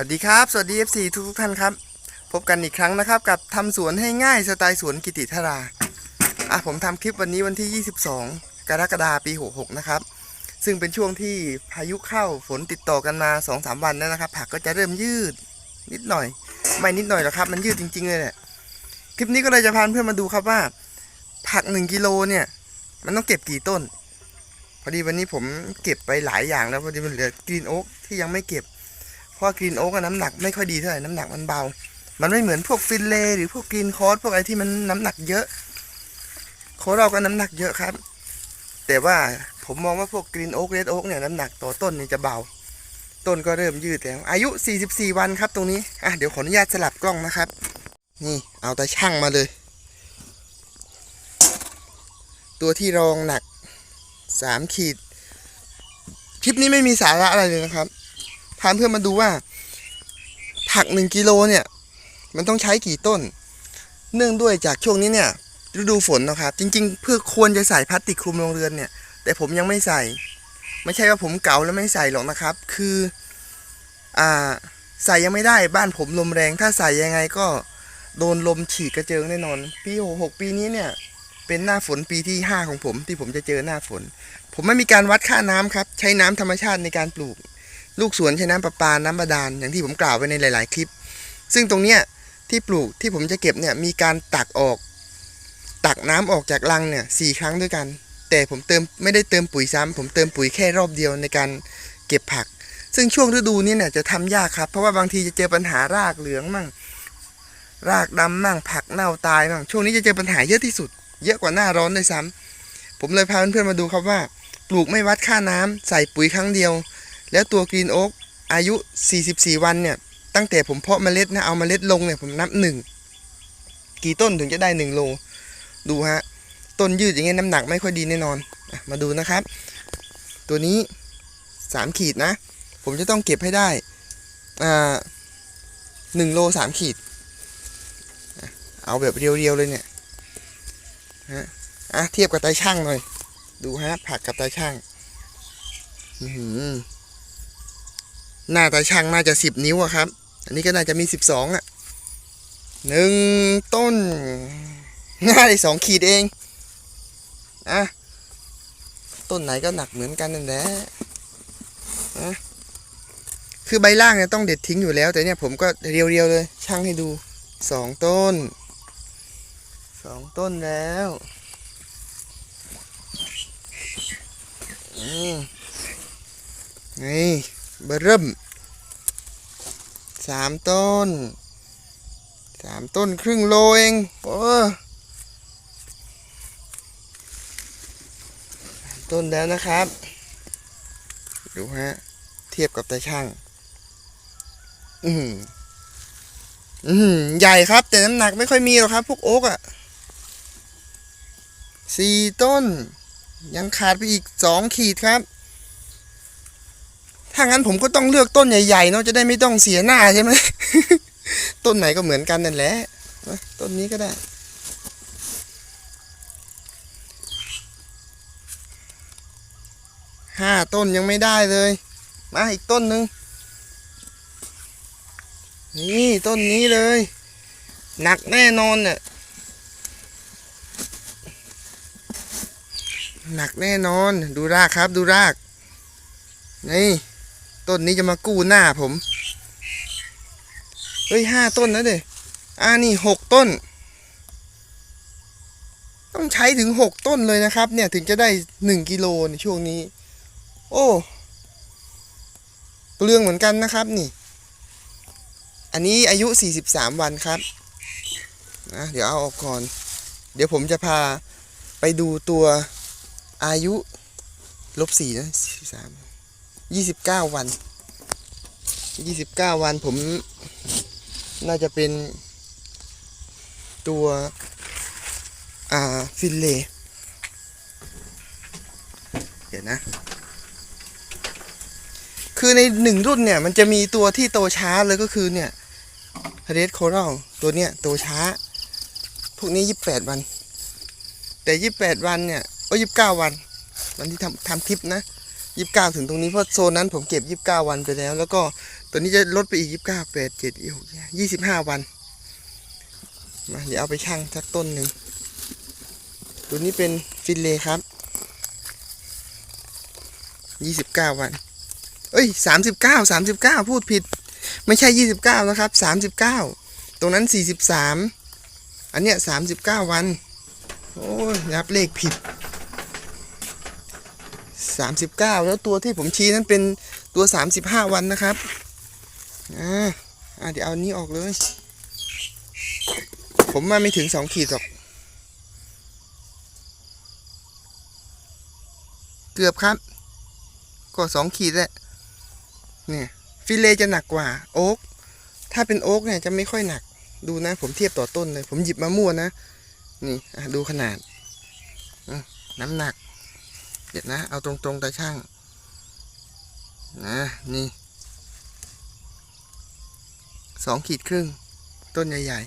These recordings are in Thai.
วัสดีครับ สวัสดี FC ทุกทุกท่านครับ พบกันอีกครั้งนะครับ กับทำสวนให้ง่ายสไตล์สวนกิติธาราอะผมทำคลิปวันนี้วันที่ 22 กรกฎาคมปี 66 นะครับ ซึ่งเป็นช่วงที่พายุเข้าฝนติดต่อกันมา 2-3 วันแล้วนะครับ ผักก็จะเริ่มยืดนิดหน่อย ไม่นิดหน่อยหรอกครับ มันยืดจริง ๆ เลยแหละคลิปนี้ก็เลยจะพาเพื่อนมาดูครับว่า ผัก 1กิโลเนี่ย มันต้องเก็บกี่ต้น พอดีวันนี้ผมเก็บไปหลายอย่างแล้วพอดีมันเหลือกรีนโอ๊กที่ยังไม่เก็บ เพราะกรีนโอ๊กน้ำหนักไม่ค่อยดีเท่าไหร่น้ำหนักมันเบา มันไม่เหมือนพวกฟินเลหรือพวกกรีนคอสพวกอะไรที่มันน้ำหนักเยอะ โคเราก็น้ำหนักเยอะครับ แต่ว่าผมมองว่าพวกกรีนโอ๊กเรดโอ๊กเนี่ยน้ำหนักต่อต้นนี่จะเบา ต้นก็เริ่มยืดแล้ว อายุ 44 วันครับตรงนี้อะเดี๋ยวขออนุญาตสลับกล้องนะครับ นี่เอาแต่ช่างมาเลย ตัวที่รองหนัก3ขีดคลิปนี้ไม่มีสาระอะไรเลยนะครับ พาเพื่อนมาดูว่า ผักหนึ่งกิโลเนี่ย มันต้องใช้กี่ต้น เนื่องด้วยจากช่วงนี้เนี่ยฤดูฝนนะครับ จริง ๆ เพื่อควรจะใส่พลาสติกคลุมโรงเรือนเนี่ย แต่ผมยังไม่ใส่ ไม่ใช่ว่าผมเก่าแล้วไม่ใส่หรอกนะครับ คืออ่าใส่ยังไม่ได้บ้านผมลมแรง ถ้าใส่ยังไงก็โดนลมฉีกกระเจิงแน่นอน ปีหกปีนี้เนี่ย เป็นหน้าฝนปีที่5ของผม ที่ผมจะเจอหน้าฝน ผมไม่มีการวัดค่าน้ำครับ ใช้น้ำธรรมชาติในการปลูก ลูกสวนใช้น้ำประปาน้ำบาดาลอย่างที่ผมกล่าวไว้ในหลาย ๆ คลิป ซึ่งตรงเนี้ยที่ปลูกที่ผมจะเก็บเนี่ยมีการตักออก ตักน้ำออกจากรังเนี่ยสี่ครั้งด้วยกัน แต่ผมเติมไม่ได้เติมปุ๋ยซ้ำผมเติมปุ๋ยแค่รอบเดียวในการเก็บผัก ซึ่งช่วงฤดูนี้เนี่ยจะทำยากครับ เพราะว่าบางทีจะเจอปัญหารากเหลืองมั่งรากดำมั่งผักเน่าตายมั่งช่วงนี้จะเจอปัญหาเยอะที่สุด เยอะกว่าหน้าร้อนด้วยซ้ำผมเลยพาเพื่อนๆมาดูครับว่า ปลูกไม่วัดค่าน้ำใส่ปุ๋ยครั้งเดียว แล้วตัวกรีนโอ๊กอายุ 44 วันเนี่ย ตั้งแต่ผมเพาะเมล็ดนะ เอาเมล็ดลงเนี่ยผมนับหนึ่ง กี่ต้นถึงจะได้หนึ่งโล ดูฮะ ต้นยืดอย่างเงี้ยน้ำหนักไม่ค่อยดีแน่นอน มาดูนะครับ ตัวนี้ 3 ขีดนะ ผมจะต้องเก็บให้ได้ อ่าหนึ่งโลสามขีด เอาแบบเรียวๆเลยเนี่ย ฮะ อะเทียบกับไตช่างหน่อย ดูฮะ ผักกับไตช่าง อื้อ หน้าตาช่างน่าจะสิบนิ้วอะครับ อันนี้ก็น่าจะมีสิบสองอะหนึ่งต้นง่ายสองขีดเองอะต้นไหนก็หนักเหมือนกันนั่นแหละอะคือใบล่างเนี่ยต้องเด็ดทิ้งอยู่แล้ว แต่เนี่ยผมก็เรียวๆเลย ช่างให้ดูสองต้นสองต้นแล้วนี่ เบอร์เริ่มสามต้นสามต้นครึ่งโลเองโอ้สามต้นแล้วนะครับ ดูฮะ เทียบกับตาช่าง อืมอืมใหญ่ครับ แต่น้ำหนักไม่ค่อยมีหรอกครับ พวกโอ๊กอะสี่ต้น ยังขาดไปอีกสองขีดครับ ถ้างั้นผมก็ต้องเลือกต้นใหญ่ๆเนาะจะได้ไม่ต้องเสียหน้าใช่ไหมต้นไหนก็เหมือนกันนั่นแหละต้นนี้ก็ได้ ห้าต้นยังไม่ได้เลย มาอีกต้นหนึ่งนี่ต้นนี้เลย หนักแน่นอนเนี่ยหนักแน่นอน ดูรากครับ ดูราก นี่ ต้นนี้จะมากู้หน้าผมเฮ้ยห้าต้นนะเด้อ่านี่หกต้น ต้องใช้ถึงหกต้นเลยนะครับ เนี่ยถึงจะได้หนึ่งกิโลในช่วงนี้ โอ้เปลืองเหมือนกันนะครับนี่ อันนี้อายุ43วันครับนะเดี๋ยวเอาออกก่อน เดี๋ยวผมจะพาไปดูตัวอายุลบสี่นะสาม ยี่สิบเก้าวันยี่สิบเก้าวันผมน่าจะเป็นตัว อ่า ฟินเล เดี๋ยวนะ คือในหนึ่งรุ่นเนี่ย มันจะมีตัวที่โตช้าเลยก็คือเนี่ยเรดโครัลตัวเนี้ยโตช้า พวกนี้ยี่สิบแปดวัน แต่ยี่สิบแปดวันเนี่ย โอ้ยี่สิบเก้าวัน วันที่ทำทำคลิปนะ ยี่สิบเก้าถึงตรงนี้เพราะโซนนั้นผมเก็บยี่สิบเก้าวันไปแล้ว แล้วก็ตัวนี้จะลดไปอีกยี่สิบเก้าแปดเจ็ดหกยี่สิบห้าวันมาเดี๋ยวเอาไปชั่งสักต้นหนึ่งตัวนี้เป็นฟินเลครับยี่สิบเก้าวัน เอ้ยสามสิบเก้าสามสิบเก้าพูดผิด ไม่ใช่ยี่สิบเก้านะครับสามสิบเก้าตรงนั้นสี่สิบสามอันเนี้ยสามสิบเก้าวัน โอ้ยนับเลขผิด สามสิบเก้าแล้วตัวที่ผมชี้นั้นเป็นตัวสามสิบห้าวันนะครับอ่าอ่าเดี๋ยวเอานี้ออกเลย ผมมาไม่ถึงสองขีดหรอก เกือบครับ ก็สองขีดแหละเนี่ยฟิเลจะหนักกว่าโอ๊กถ้าเป็นโอ๊กเนี่ยจะไม่ค่อยหนักดูนะ ผมเทียบต่อต้นเลย ผมหยิบมามั่วนะ นี่ดูขนาดน้ำหนัก ดนะ เอาตรงๆตาช่าง นะนี่สองขีดครึ่ง ต้นใหญ่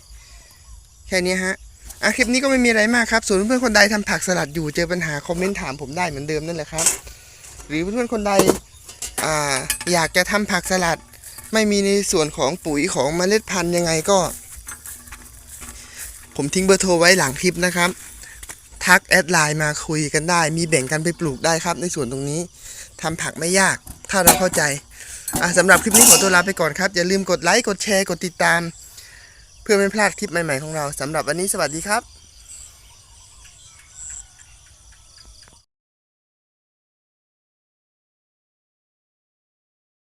ๆ แค่นี้ฮะอะคลิปนี้ก็ไม่มีอะไรมากครับ ส่วนเพื่อนๆคนใดทำผักสลัดอยู่เจอปัญหาคอมเมนต์ถามผมได้เหมือนเดิมนั่นแหละครับ หรือเพื่อนๆคนใดอ่าอยากจะทำผักสลัด ไม่มีในส่วนของปุ๋ยของเมล็ดพันธุ์ยังไงก็ ผมทิ้งเบอร์โทรไว้หลังคลิปนะครับ ทักแอดไลน์มาคุยกันได้ มีแบ่งกันไปปลูกได้ครับ ในส่วนตรงนี้ทำผักไม่ยาก ถ้าเราเข้าใจอะสำหรับคลิปนี้ขอตัวลาไปก่อนครับ อย่าลืมกดไลค์กดแชร์กดติดตาม เพื่อไม่พลาดคลิปใหม่ๆของเราสำหรับวันนี้สวัสดีครับ